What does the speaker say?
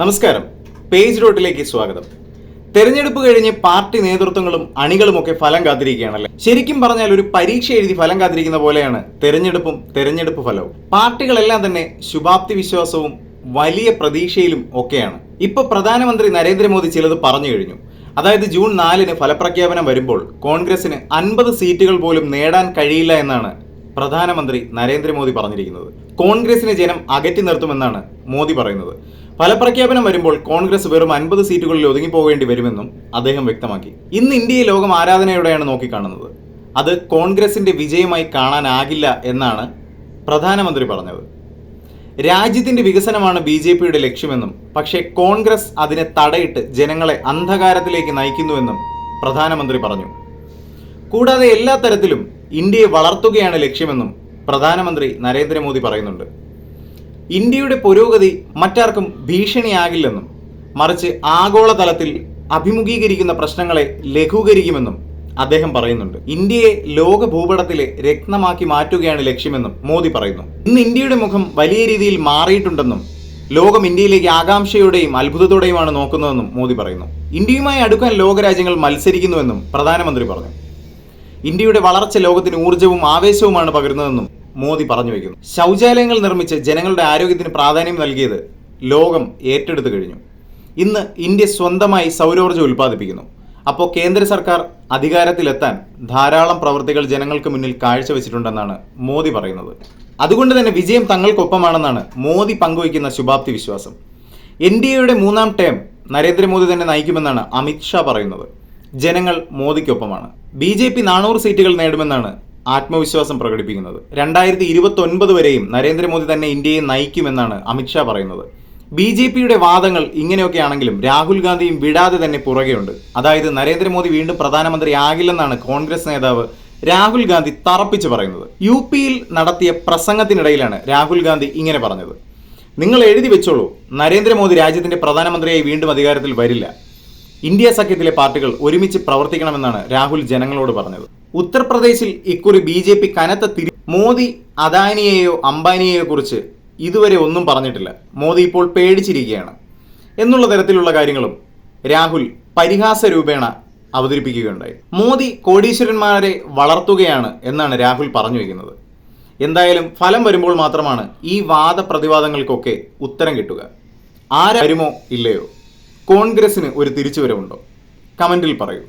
നമസ്കാരം. പേജ് റോട്ടിലേക്ക് സ്വാഗതം. തെരഞ്ഞെടുപ്പ് കഴിഞ്ഞ് പാർട്ടി നേതൃത്വങ്ങളും അണികളുമൊക്കെ ഫലം കാത്തിരിക്കുകയാണല്ലേ? ശരിക്കും പറഞ്ഞാൽ ഒരു പരീക്ഷ എഴുതി ഫലം കാത്തിരിക്കുന്ന പോലെയാണ് തെരഞ്ഞെടുപ്പും തെരഞ്ഞെടുപ്പ് ഫലവും. പാർട്ടികളെല്ലാം തന്നെ ശുഭാപ്തി വിശ്വാസവും വലിയ പ്രതീക്ഷയിലും ഒക്കെയാണ്. ഇപ്പൊ പ്രധാനമന്ത്രി നരേന്ദ്രമോദി ചിലത് പറഞ്ഞു കഴിഞ്ഞു. അതായത് ജൂൺ നാലിന് ഫലപ്രഖ്യാപനം വരുമ്പോൾ കോൺഗ്രസിന് അൻപത് സീറ്റുകൾ പോലും നേടാൻ കഴിയില്ല എന്നാണ് പ്രധാനമന്ത്രി നരേന്ദ്രമോദി പറഞ്ഞിരിക്കുന്നത്. കോൺഗ്രസിനെ ജനം അകറ്റി നിർത്തുമെന്നാണ് മോദി പറയുന്നത്. ഫലപ്രഖ്യാപനം വരുമ്പോൾ കോൺഗ്രസ് വെറും അൻപത് സീറ്റുകളിൽ ഒതുങ്ങിപ്പോകേണ്ടി വരുമെന്നും അദ്ദേഹം വ്യക്തമാക്കി. ഇന്ന് ഇന്ത്യയെ ലോകം ആരാധനയോടെയാണ് നോക്കിക്കാണുന്നത്. അത് കോൺഗ്രസിന്റെ വിജയമായി കാണാനാകില്ല എന്നാണ് പ്രധാനമന്ത്രി പറഞ്ഞത്. രാജ്യത്തിന്റെ വികസനമാണ് ബി ജെ പിയുടെ ലക്ഷ്യമെന്നും പക്ഷേ കോൺഗ്രസ് അതിനെ തടയിട്ട് ജനങ്ങളെ അന്ധകാരത്തിലേക്ക് നയിക്കുന്നുവെന്നും പ്രധാനമന്ത്രി പറഞ്ഞു. കൂടാതെ എല്ലാ തരത്തിലും ഇന്ത്യയെ വളർത്തുകയാണ് ലക്ഷ്യമെന്നും പ്രധാനമന്ത്രി നരേന്ദ്രമോദി പറയുന്നുണ്ട്. ഇന്ത്യയുടെ പുരോഗതി മറ്റാർക്കും ഭീഷണിയാകില്ലെന്നും മറിച്ച് ആഗോളതലത്തിൽ അഭിമുഖീകരിക്കുന്ന പ്രശ്നങ്ങളെ ലഘൂകരിക്കുമെന്നും അദ്ദേഹം പറയുന്നുണ്ട്. ഇന്ത്യയെ ലോക ഭൂപടത്തിലെ രത്നമാക്കി മാറ്റുകയാണ് ലക്ഷ്യമെന്നും മോദി പറയുന്നു. ഇന്ന് ഇന്ത്യയുടെ മുഖം വലിയ രീതിയിൽ മാറിയിട്ടുണ്ടെന്നും ലോകം ഇന്ത്യയിലേക്ക് ആകാംക്ഷയോടെയും അത്ഭുതത്തോടെയുമാണ് നോക്കുന്നതെന്നും മോദി പറയുന്നു. ഇന്ത്യയുമായി അടുക്കാൻ ലോകരാജ്യങ്ങൾ മത്സരിക്കുന്നുവെന്നും പ്രധാനമന്ത്രി പറഞ്ഞു. ഇന്ത്യയുടെ വളർച്ച ലോകത്തിന് ഊർജവും ആവേശവുമാണ് പകരുന്നതെന്നും മോദി പറഞ്ഞു വയ്ക്കുന്നു ശൗചാലയങ്ങൾ നിർമ്മിച്ച് ജനങ്ങളുടെ ആരോഗ്യത്തിന് പ്രാധാന്യം നൽകിയത് ലോകം ഏറ്റെടുത്തു കഴിഞ്ഞു. ഇന്ന് ഇന്ത്യ സ്വന്തമായി സൗരോർജം ഉൽപ്പാദിപ്പിക്കുന്നു. അപ്പോൾ കേന്ദ്ര സർക്കാർ അധികാരത്തിലെത്താൻ ധാരാളം പ്രവൃത്തികൾ ജനങ്ങൾക്ക് മുന്നിൽ കാഴ്ചവെച്ചിട്ടുണ്ടെന്നാണ് മോദി പറയുന്നത്. അതുകൊണ്ട് തന്നെ വിജയം തങ്ങൾക്കൊപ്പമാണെന്നാണ് മോദി പങ്കുവയ്ക്കുന്ന ശുഭാപ്തി വിശ്വാസം. എൻ ഡി എയുടെ മൂന്നാം ടേം നരേന്ദ്രമോദി തന്നെ നയിക്കുമെന്നാണ് അമിത്ഷാ പറയുന്നത്. ജനങ്ങൾ മോദിക്കൊപ്പമാണ്. ബി ജെ പി നാനൂറ് സീറ്റുകൾ നേടുമെന്നാണ് ആത്മവിശ്വാസം പ്രകടിപ്പിക്കുന്നത്. രണ്ടായിരത്തി ഇരുപത്തി ഒൻപത് വരെയും നരേന്ദ്രമോദി തന്നെ ഇന്ത്യയെ നയിക്കുമെന്നാണ് അമിത്ഷാ പറയുന്നത്. ബി ജെ പിയുടെ വാദങ്ങൾ ഇങ്ങനെയൊക്കെയാണെങ്കിലും രാഹുൽ ഗാന്ധിയും വിടാതെ തന്നെ പുറകെയുണ്ട്. അതായത് നരേന്ദ്രമോദി വീണ്ടും പ്രധാനമന്ത്രി ആകില്ലെന്നാണ് കോൺഗ്രസ് നേതാവ് രാഹുൽ ഗാന്ധി തറപ്പിച്ച് പറയുന്നത്. യു പിയിൽ നടത്തിയ പ്രസംഗത്തിനിടയിലാണ് രാഹുൽ ഗാന്ധി ഇങ്ങനെ പറഞ്ഞത്. നിങ്ങൾ എഴുതി വെച്ചോളൂ. നരേന്ദ്രമോദി രാജ്യത്തിന്റെ പ്രധാനമന്ത്രിയായി വീണ്ടും അധികാരത്തിൽ വരില്ല. ഇന്ത്യ സഖ്യത്തിലെ പാർട്ടികൾ ഒരുമിച്ച് പ്രവർത്തിക്കണമെന്നാണ് രാഹുൽ ജനങ്ങളോട് പറഞ്ഞത്. ഉത്തർപ്രദേശിൽ ഇക്കുറി ബി ജെ പി കനത്ത തിരി മോദി അദാനിയെയോ അംബാനിയെയോ കുറിച്ച് ഇതുവരെ ഒന്നും പറഞ്ഞിട്ടില്ല. മോദി ഇപ്പോൾ പേടിച്ചിരിക്കുകയാണ്. എന്നുള്ള തരത്തിലുള്ള കാര്യങ്ങളും രാഹുൽ പരിഹാസ രൂപേണ അവതരിപ്പിക്കുകയുണ്ടായി. മോദി കോടീശ്വരന്മാരെ വളർത്തുകയാണ് എന്നാണ് രാഹുൽ പറഞ്ഞു വയ്ക്കുന്നത്. എന്തായാലും ഫലം വരുമ്പോൾ മാത്രമാണ് ഈ വാദപ്രതിവാദങ്ങൾക്കൊക്കെ ഉത്തരം കിട്ടുക. ആരാ വരുമോ ഇല്ലയോ? കോൺഗ്രസിന് ഒരു തിരിച്ചുവരവുണ്ടോ? കമന്റിൽ പറയൂ.